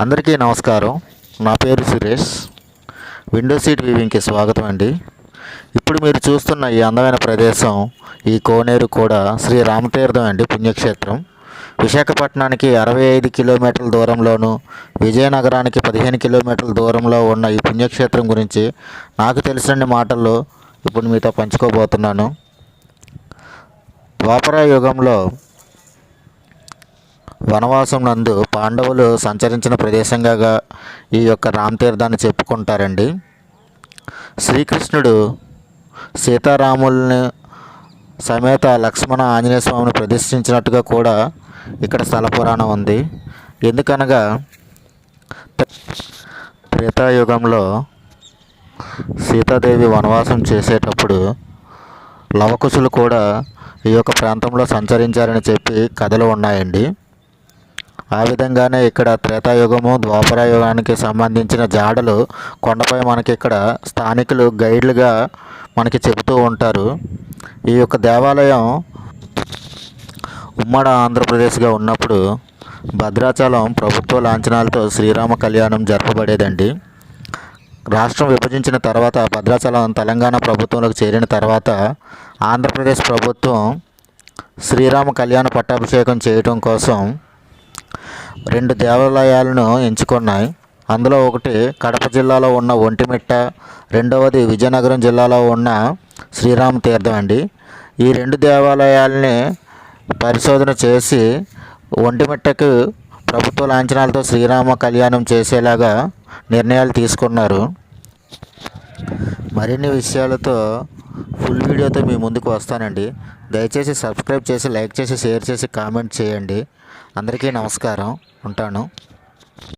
అందరికీ నమస్కారం. నా పేరు సురేష్. విండో సీట్ వీవింగ్కి స్వాగతం అండి. ఇప్పుడు మీరు చూస్తున్న ఈ అందమైన ప్రదేశం ఈ కోనేరు కూడా శ్రీ రామతీర్థం అండి పుణ్యక్షేత్రం. విశాఖపట్నానికి అరవై ఐదు కిలోమీటర్ల దూరంలోను విజయనగరానికి పదిహేను కిలోమీటర్ల దూరంలో ఉన్న ఈ పుణ్యక్షేత్రం గురించి నాకు తెలిసిన మాటల్లో ఇప్పుడు మీతో పంచుకోబోతున్నాను. ద్వాపర యుగంలో వనవాసం నందు పాండవులు సంచరించిన ప్రదేశంగా ఈ యొక్క రామతీర్థాన్ని చెప్పుకుంటారండి. శ్రీకృష్ణుడు సీతారాముల్ని సమేత లక్ష్మణ ఆంజనేయ స్వామిని ప్రదర్శించినట్టుగా కూడా ఇక్కడ స్థల పురాణం ఉంది. ఎందుకనగా త్రేతాయుగంలో సీతాదేవి వనవాసం చేసేటప్పుడు లవకుశులు కూడా ఈ యొక్క ప్రాంతంలో సంచరించారని చెప్పి కథలు ఉన్నాయండి. ఆ విధంగానే ఇక్కడ త్రేతాయుగము ద్వాపర యుగానికి సంబంధించిన జాడలు కొండపై మనకి ఇక్కడ స్థానికులు గైడ్లుగా మనకి చెబుతూ ఉంటారు. ఈ యొక్క దేవాలయం ఉమ్మడి ఆంధ్రప్రదేశ్గా ఉన్నప్పుడు భద్రాచలం ప్రభుత్వ లాంఛనాలతో శ్రీరామ కళ్యాణం జరపబడేదండి. రాష్ట్రం విభజించిన తర్వాత భద్రాచలం తెలంగాణ ప్రభుత్వంలోకి చేరిన తర్వాత ఆంధ్రప్రదేశ్ ప్రభుత్వం శ్రీరామ కళ్యాణ పట్టాభిషేకం చేయటం కోసం రెండు దేవాలయాలను ఎంచుకున్నాయి. అందులో ఒకటి కడప జిల్లాలో ఉన్న ఒంటిమిట్ట రెండవది విజయనగరం జిల్లాలో ఉన్న శ్రీరామ తీర్థం అండి. ఈ రెండు దేవాలయాల్ని పరిశోధన చేసి ఒంటిమిట్టకు ప్రభుత్వ లాంఛనాలతో శ్రీరామ కళ్యాణం చేసేలాగా నిర్ణయాలు తీసుకున్నారు. మరిన్ని విషయాలతో ఫుల్ వీడియోతో మీ ముందుకు వస్తానండి. దయచేసి సబ్స్క్రైబ్ చేసి లైక్ చేసి షేర్ చేసి కామెంట్ చేయండి. అందరికీ నమస్కారం. ఉంటాను.